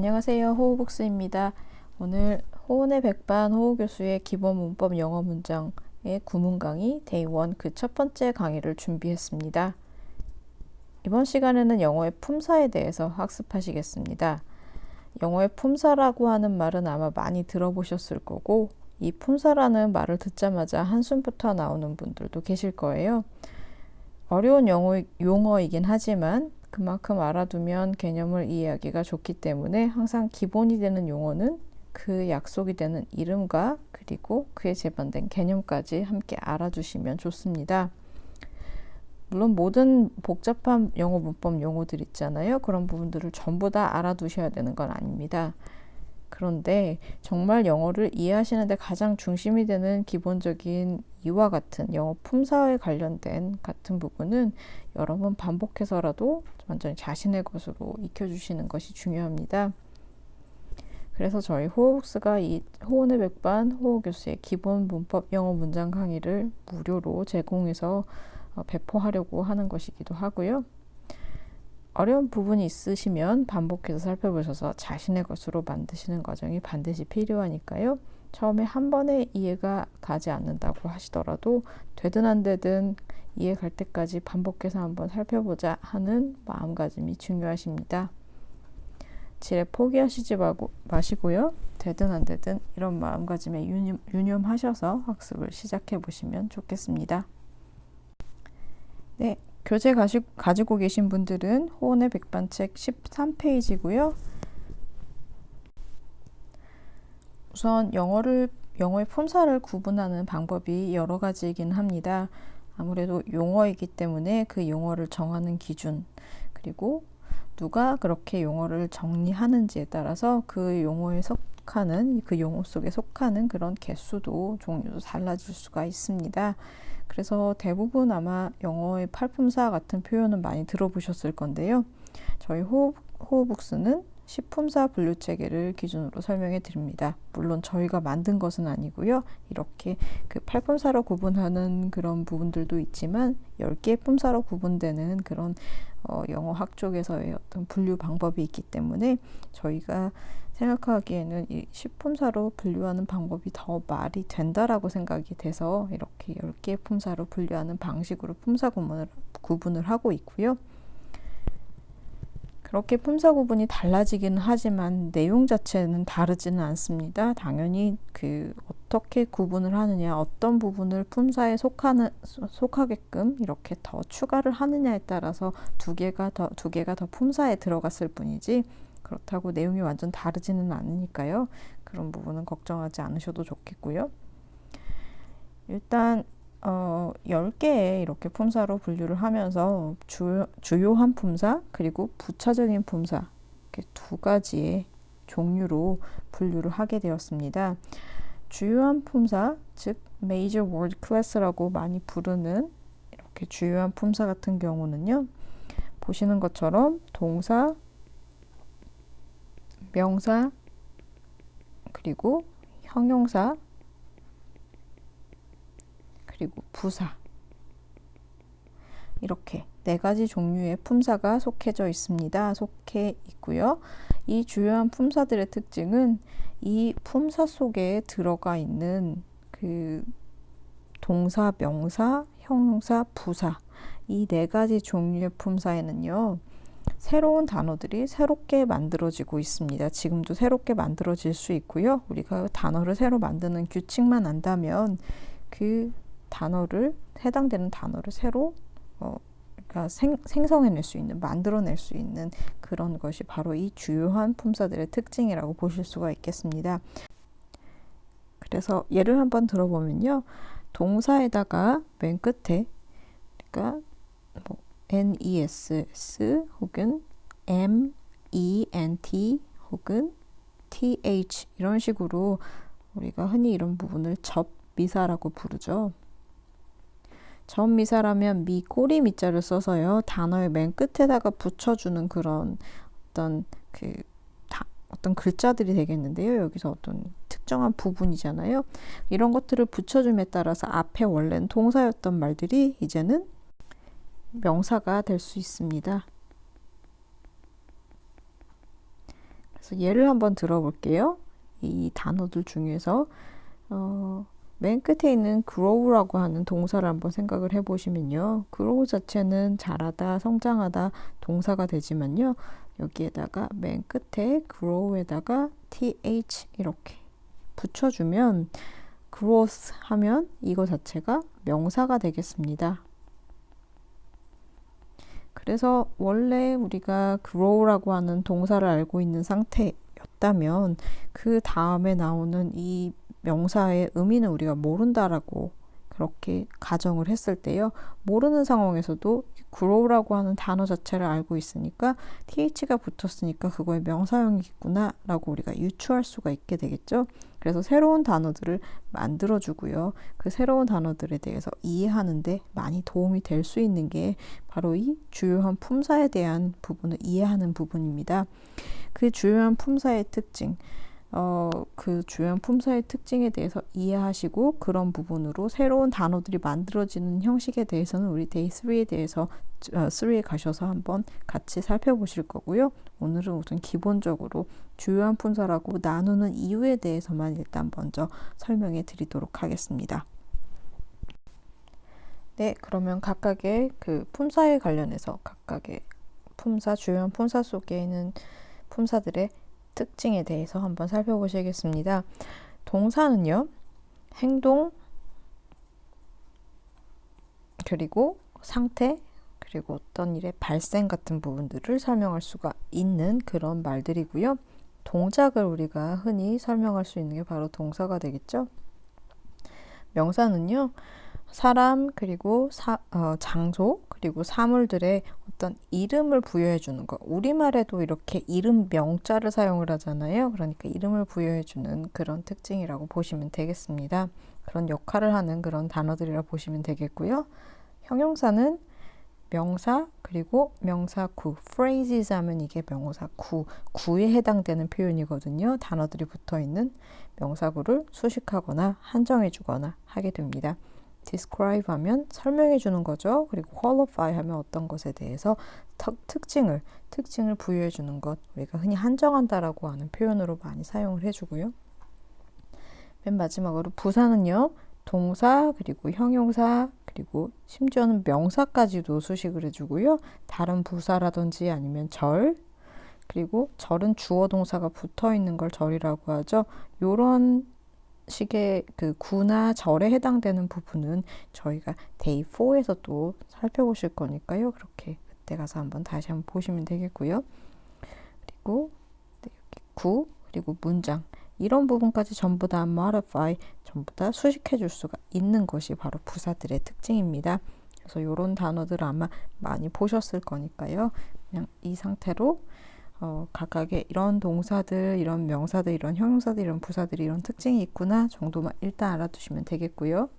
안녕하세요. 호우북스입니다. 오늘 호은의 백반 호우 교수의 기본 문법 영어 문장의 구문 강의 데이 1 그 첫 번째 강의를 준비했습니다. 이번 시간에는 영어의 품사에 대해서 학습하시겠습니다. 영어의 품사라고 하는 말은 아마 많이 들어보셨을 거고 이 품사라는 말을 듣자마자 한숨부터 나오는 분들도 계실 거예요. 어려운 영어, 용어이긴 하지만 그만큼 알아두면 개념을 이해하기가 좋기 때문에 항상 기본이 되는 용어는 그 약속이 되는 이름과 그리고 그에 재반된 개념까지 함께 알아두시면 좋습니다. 물론 모든 복잡한 영어 문법 용어들 있잖아요. 그런 부분들을 전부 다 알아두셔야 되는 건 아닙니다. 그런데 정말 영어를 이해하시는데 가장 중심이 되는 기본적인 이와 같은 영어 품사에 관련된 같은 부분은 여러 번 반복해서라도 완전히 자신의 것으로 익혀주시는 것이 중요합니다. 그래서 저희 호흡스가 이 호은의 백반 호호 교수의 기본 문법 영어 문장 강의를 무료로 제공해서 어, 배포하려고 하는 것이기도 하고요. 어려운 부분이 있으시면 반복해서 살펴보셔서 자신의 것으로 만드시는 과정이 반드시 필요하니까요. 처음에 한 번에 이해가 가지 않는다고 하시더라도 되든 안 되든 이해 갈 때까지 반복해서 한번 살펴보자 하는 마음가짐이 중요하십니다. 지레 포기하시지 마시고요. 되든 안 되든 이런 마음가짐에 유념, 유념하셔서 학습을 시작해 보시면 좋겠습니다. 네, 교재 가시, 가지고 계신 분들은 호원의 백반책 13페이지고요. 우선 영어를 영어의 품사를 구분하는 방법이 여러 가지이긴 합니다. 아무래도 용어이기 때문에 그 용어를 정하는 기준 그리고 누가 그렇게 용어를 정리하는지에 따라서 그 용어에 속 하는 그 용어 속에 속하는 그런 개수도 종류도 달라질 수가 있습니다. 그래서 대부분 아마 영어의 팔품사 같은 표현은 많이 들어보셨을 건데요. 저희 호흡, 호흡북스는 식품사 분류 체계를 기준으로 설명해 드립니다. 물론 저희가 만든 것은 아니고요. 이렇게 그 팔품사로 구분하는 그런 부분들도 있지만 10개의 품사로 구분되는 그런 어, 영어 학 쪽에서의 어떤 분류 방법이 있기 때문에 저희가 생각하기에는 이 식품사로 분류하는 방법이 더 말이 된다라고 생각이 돼서 이렇게 10개의 품사로 분류하는 방식으로 품사 구분을, 구분을 하고 있고요. 그렇게 품사 구분이 달라지기는 하지만 내용 자체는 다르지는 않습니다. 당연히 그 어떻게 구분을 하느냐, 어떤 부분을 품사에 속하는 속하게끔 이렇게 더 추가를 하느냐에 따라서 두 개가 더 두 개가 더 품사에 들어갔을 뿐이지 그렇다고 내용이 완전 다르지는 않으니까요. 그런 부분은 걱정하지 않으셔도 좋겠고요. 일단 어, 10개의 이렇게 품사로 분류를 하면서 주, 주요한 품사 그리고 부차적인 품사 이렇게 두 가지의 종류로 분류를 하게 되었습니다. 주요한 품사, 즉 major word class라고 많이 부르는 이렇게 주요한 품사 같은 경우는요. 보시는 것처럼 동사, 명사, 그리고 형용사, 그리고 부사 이렇게 네 가지 종류의 품사가 속해져 있습니다. 속해 있고요. 이 주요한 품사들의 특징은 이 품사 속에 들어가 있는 그 동사, 명사, 형용사, 부사 이 네 가지 종류의 품사에는요. 새로운 단어들이 새롭게 만들어지고 있습니다. 지금도 새롭게 만들어질 수 있고요. 우리가 단어를 새로 만드는 규칙만 안다면 그 단어를 해당되는 단어를 새로 어, 그러니까 생, 생성해낼 수 있는 만들어낼 수 있는 그런 것이 바로 이 주요한 품사들의 특징이라고 보실 수가 있겠습니다. 그래서 예를 한번 들어보면요. 동사에다가 맨 끝에 그러니까 뭐 NESS 혹은 MENT 혹은 TH 이런 식으로 우리가 흔히 이런 부분을 접미사라고 부르죠. 전미사라면 미 꼬리 미자를 써서요 단어의 맨 끝에다가 붙여주는 그런 어떤 그 다, 어떤 글자들이 되겠는데요 여기서 어떤 특정한 부분이잖아요 이런 것들을 붙여줌에 따라서 앞에 원래는 동사였던 말들이 이제는 명사가 될 수 있습니다. 그래서 예를 한번 들어볼게요. 이 단어들 중에서 어, 맨 끝에 있는 grow라고 하는 동사를 한번 생각을 해보시면요. grow 자체는 자라다, 성장하다 동사가 되지만요. 여기에다가 맨 끝에 grow에다가 th 이렇게 붙여주면 growth 하면 이거 자체가 명사가 되겠습니다. 그래서 원래 우리가 grow라고 하는 동사를 알고 있는 상태였다면 그 다음에 나오는 이 명사의 의미는 우리가 모른다라고 그렇게 가정을 했을 때요. 모르는 상황에서도 grow라고 하는 단어 자체를 알고 있으니까 th가 붙었으니까 그거의 명사형이겠구나 라고 우리가 유추할 수가 있게 되겠죠. 그래서 새로운 단어들을 만들어 주고요. 그 새로운 단어들에 대해서 이해하는데 많이 도움이 될 수 있는 게 바로 이 주요한 품사에 대한 부분을 이해하는 부분입니다. 그 주요한 품사의 특징, 어, 그 주요한 품사의 특징에 대해서 이해하시고 그런 부분으로 새로운 단어들이 만들어지는 형식에 대해서는 우리 데이 3에 대해서 어, 3에 가셔서 한번 같이 살펴보실 거고요. 오늘은 우선 기본적으로 주요한 품사라고 나누는 이유에 대해서만 일단 먼저 설명해 드리도록 하겠습니다. 네, 그러면 각각의 그 품사에 관련해서 각각의 품사, 주요한 품사 속에 있는 품사들의 특징에 대해서 한번 살펴보시겠습니다. 동사는요, 행동, 그리고 상태, 그리고 어떤 일의 발생 같은 부분들을 설명할 수가 있는 그런 말들이고요. 동작을 우리가 흔히 설명할 수 있는 게 바로 동사가 되겠죠. 명사는요, 사람, 그리고 사, 어, 장소, 그리고 사물들의 어떤 이름을 부여해 주는 것. 우리말에도 이렇게 이름 명자를 사용을 하잖아요. 그러니까 이름을 부여해 주는 그런 특징이라고 보시면 되겠습니다. 그런 역할을 하는 그런 단어들이라 보시면 되겠고요. 형용사는 명사 그리고 명사 구 phrases 하면 이게 명사 구 구에 해당되는 표현이거든요. 단어들이 붙어 있는 명사구를 수식하거나 한정해 주거나 하게 됩니다. Describe 하면 설명해 주는 거죠. 그리고 qualify 하면 어떤 것에 대해서 특징을 특징을 부여해 주는 것 우리가 흔히 한정한다라고 하는 표현으로 많이 사용을 해 주고요. 맨 마지막으로 부사는요. 동사 그리고 형용사 그리고 심지어는 명사까지도 수식을 해 주고요. 다른 부사라든지 아니면 절 그리고 절은 주어 동사가 붙어 있는 걸 절이라고 하죠. 요런 식의 그 구나 절에 해당되는 부분은 저희가 데이 4에서 또 살펴보실 거니까요. 그렇게 그때 가서 한번 다시 한번 보시면 되겠고요. 그리고 네, 구 그리고 문장 이런 부분까지 전부 다 modify 전부 다 수식해 줄 수가 있는 것이 바로 부사들의 특징입니다. 그래서 이런 단어들 아마 많이 보셨을 거니까요. 그냥 이 상태로 어, 각각의 이런 동사들, 이런 명사들, 이런 형용사들, 이런 부사들이 이런 특징이 있구나 정도만 일단 알아두시면 되겠고요.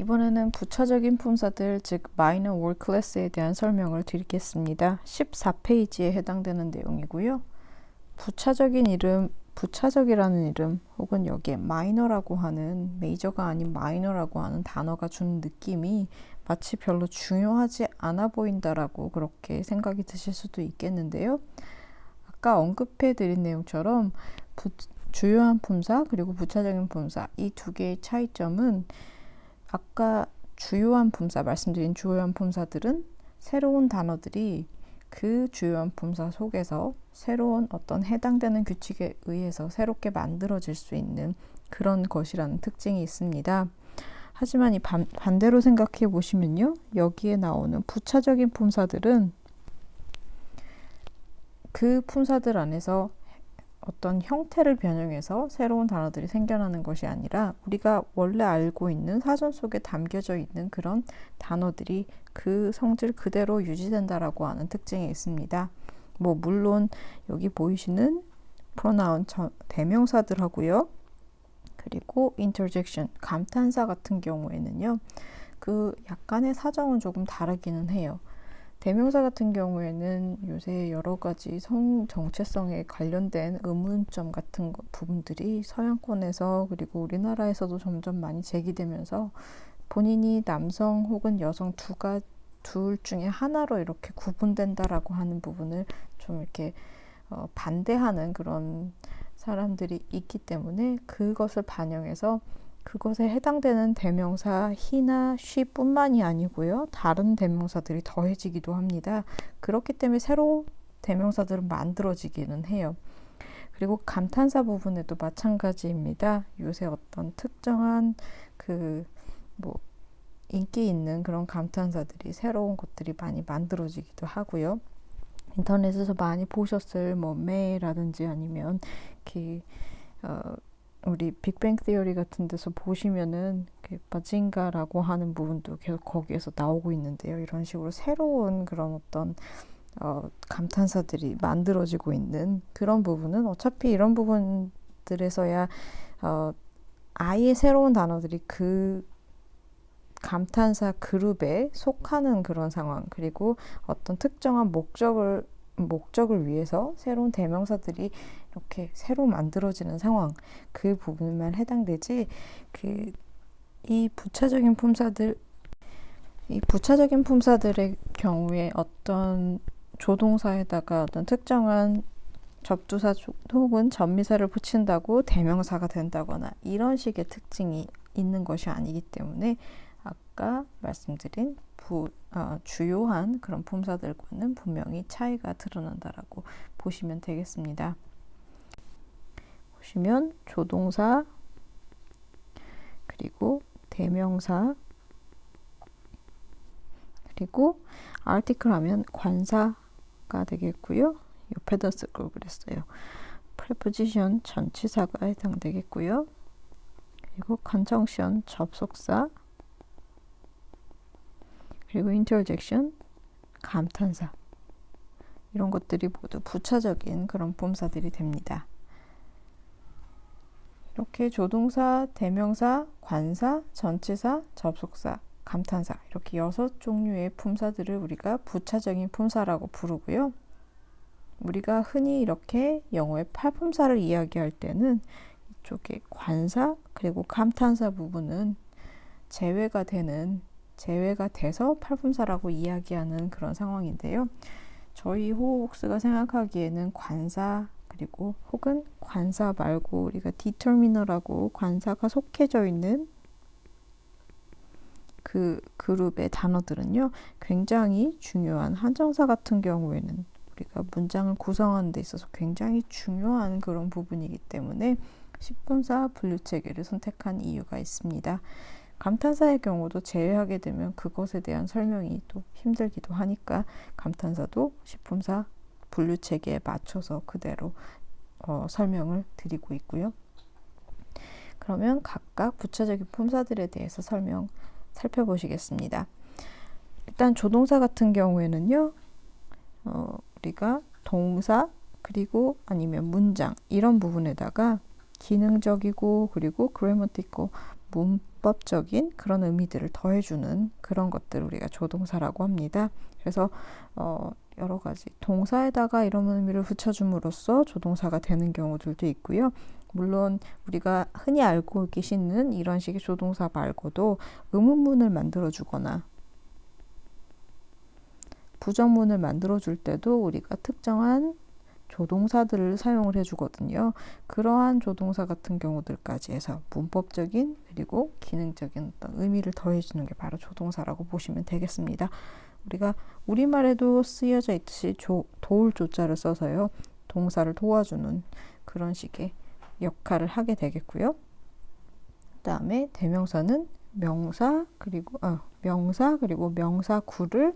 이번에는 부차적인 품사들, 즉 minor word class에 대한 설명을 드리겠습니다. 14페이지에 해당되는 내용이고요. 부차적인 이름, 부차적이라는 이름 혹은 여기에 마이너라고 하는 메이저가 아닌 마이너라고 하는 단어가 주는 느낌이 마치 별로 중요하지 않아 보인다라고 그렇게 생각이 드실 수도 있겠는데요. 아까 언급해 드린 내용처럼 부, 주요한 품사 그리고 부차적인 품사 이 두 개의 차이점은 아까 주요한 품사 말씀드린 주요한 품사들은 새로운 단어들이 그 주요한 품사 속에서 새로운 어떤 해당되는 규칙에 의해서 새롭게 만들어질 수 있는 그런 것이라는 특징이 있습니다. 하지만 이 반, 반대로 생각해 보시면요. 여기에 나오는 부차적인 품사들은 그 품사들 안에서 어떤 형태를 변형해서 새로운 단어들이 생겨나는 것이 아니라 우리가 원래 알고 있는 사전 속에 담겨져 있는 그런 단어들이 그 성질 그대로 유지된다라고 하는 특징이 있습니다. 뭐 물론 여기 보이시는 pronoun 대명사들하고요. 그리고 interjection, 감탄사 같은 경우에는요. 그 약간의 사정은 조금 다르기는 해요. 대명사 같은 경우에는 요새 여러 가지 성 정체성에 관련된 의문점 같은 부분들이 서양권에서 그리고 우리나라에서도 점점 많이 제기되면서 본인이 남성 혹은 여성 두가 둘 중에 하나로 이렇게 구분된다라고 하는 부분을 좀 이렇게 어, 반대하는 그런 사람들이 있기 때문에 그것을 반영해서 그것에 해당되는 대명사 he나 she뿐만이 아니고요. 다른 대명사들이 더해지기도 합니다. 그렇기 때문에 새로 대명사들은 만들어지기는 해요. 그리고 감탄사 부분에도 마찬가지입니다. 요새 어떤 특정한 그 뭐 인기 있는 그런 감탄사들이 새로운 것들이 많이 만들어지기도 하고요. 인터넷에서 많이 보셨을 뭐 매라든지 아니면 그 어, 우리 빅뱅 티어리 같은 데서 보시면은 그 바징가라고 하는 부분도 계속 거기에서 나오고 있는데요. 이런 식으로 새로운 그런 어떤 어, 감탄사들이 만들어지고 있는 그런 부분은 어차피 이런 부분들에서야 어, 아예 새로운 단어들이 그 감탄사 그룹에 속하는 그런 상황 그리고 어떤 특정한 목적을 목적을 위해서 새로운 대명사들이 이렇게 새로 만들어지는 상황 그 부분만 해당되지 그 이 부차적인 품사들 이 부차적인 품사들의 경우에 어떤 조동사에다가 어떤 특정한 접두사 혹은 전미사를 붙인다고 대명사가 된다거나 이런 식의 특징이 있는 것이 아니기 때문에 아까 말씀드린 부, 어, 주요한 그런 품사들과는 분명히 차이가 드러난다라고 보시면 되겠습니다. 보시면 조동사 그리고 대명사 그리고 article 하면 관사가 되겠고요. 옆에다 쓸걸 그랬어요. preposition 전치사가 해당되겠고요. 그리고 conjunction 접속사 그리고 interjection 감탄사 이런 것들이 모두 부차적인 그런 품사들이 됩니다. 이렇게 조동사, 대명사, 관사, 전치사, 접속사, 감탄사 이렇게 여섯 종류의 품사들을 우리가 부차적인 품사라고 부르고요. 우리가 흔히 이렇게 영어의 팔품사를 이야기할 때는 이쪽에 관사 그리고 감탄사 부분은 제외가 되는 제외가 돼서 팔품사라고 이야기하는 그런 상황인데요. 저희 호흡복스가 생각하기에는 관사 그리고 혹은 관사 말고 우리가 디터미너라고 관사가 속해져 있는 그 그룹의 단어들은요 굉장히 중요한 한정사 같은 경우에는 우리가 문장을 구성하는 데 있어서 굉장히 중요한 그런 부분이기 때문에 10분사 분류 체계를 선택한 이유가 있습니다. 감탄사의 경우도 제외하게 되면 그것에 대한 설명이 또 힘들기도 하니까 감탄사도 식품사 분류 체계에 맞춰서 그대로 어, 설명을 드리고 있고요. 그러면 각각 부차적인 품사들에 대해서 설명 살펴보시겠습니다. 일단 조동사 같은 경우에는요, 어, 우리가 동사 그리고 아니면 문장 이런 부분에다가 기능적이고 그리고 그래머티코 문법 적인 그런 의미들을 더해주는 그런 것들을 우리가 조동사라고 합니다. 그래서 어, 여러 가지 동사에다가 이런 의미를 붙여줌으로써 조동사가 되는 경우들도 있고요. 물론 우리가 흔히 알고 계시는 이런 식의 조동사 말고도 의문문을 만들어주거나 부정문을 만들어줄 때도 우리가 특정한 조동사들을 사용을 해주거든요. 그러한 조동사 같은 경우들까지 해서 문법적인 그리고 기능적인 어떤 의미를 더해주는 게 바로 조동사라고 보시면 되겠습니다. 우리가 우리말에도 쓰여져 있듯이 조, 도울 조자를 써서요. 동사를 도와주는 그런 식의 역할을 하게 되겠고요. 그 다음에 대명사는 명사 그리고 어, 명사 그리고 명사구를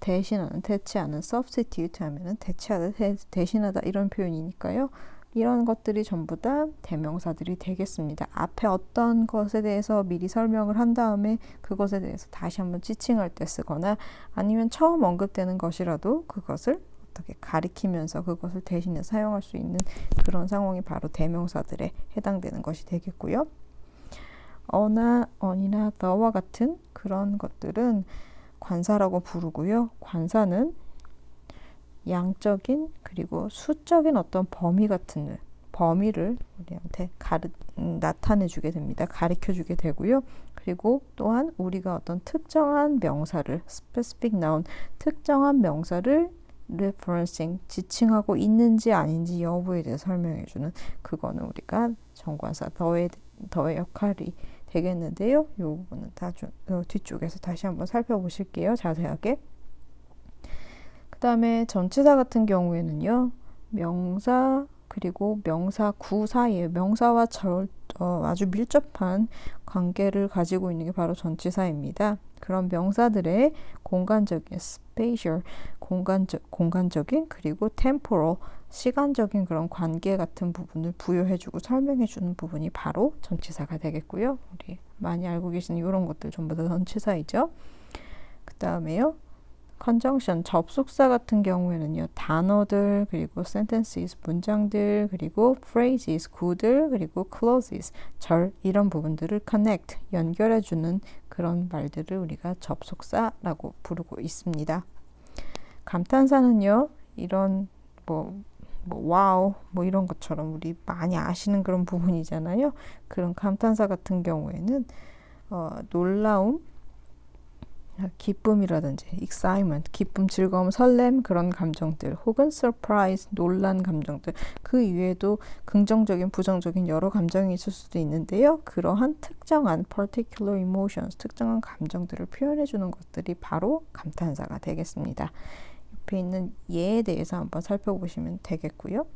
대신하는 대체하는 substitute 하면은 대체하다 대신하다 이런 표현이니까요. 이런 것들이 전부 다 대명사들이 되겠습니다. 앞에 어떤 것에 대해서 미리 설명을 한 다음에 그것에 대해서 다시 한번 지칭할 때 쓰거나 아니면 처음 언급되는 것이라도 그것을 어떻게 가리키면서 그것을 대신해 사용할 수 있는 그런 상황이 바로 대명사들에 해당되는 것이 되겠고요. 어나, 언이나 더와 같은 그런 것들은 관사라고 부르고요. 관사는 양적인 그리고 수적인 어떤 범위 같은 범위를 우리한테 가르, 음, 나타내 주게 됩니다. 가르쳐 주게 되고요. 그리고 또한 우리가 어떤 특정한 명사를 specific noun 특정한 명사를 referencing 지칭하고 있는지 아닌지 여부에 대해 설명해 주는 그거는 우리가 정관사 더의 더의 역할이 되겠는데요. 이 부분은 다 주, 어, 뒤쪽에서 다시 한번 살펴보실게요. 자세하게. 그 다음에 전치사 같은 경우에는요. 명사 그리고 명사 구 사이에 명사와 절, 어, 아주 밀접한 관계를 가지고 있는 게 바로 전치사입니다. 그런 명사들의 공간적인 spatial 공간적 공간적인 그리고 temporal 시간적인 그런 관계 같은 부분을 부여해주고 설명해주는 부분이 바로 전치사가 되겠고요. 우리 많이 알고 계시는 이런 것들 전부 다 전치사이죠. 그 다음에요. conjunction 접속사 같은 경우에는요 단어들 그리고 sentences 문장들 그리고 phrases 구들 그리고 clauses 절 이런 부분들을 connect 연결해주는 그런 말들을 우리가 접속사라고 부르고 있습니다. 감탄사는요 이런 뭐, 뭐 와우 뭐 이런 것처럼 우리 많이 아시는 그런 부분이잖아요. 그런 감탄사 같은 경우에는 어, 놀라움 기쁨이라든지 excitement, 기쁨, 즐거움, 설렘 그런 감정들 혹은 surprise, 놀란 감정들 그 이외에도 긍정적인, 부정적인 여러 감정이 있을 수도 있는데요. 그러한 특정한 particular emotions, 특정한 감정들을 표현해 주는 것들이 바로 감탄사가 되겠습니다. 옆에 있는 예에 대해서 한번 살펴보시면 되겠고요.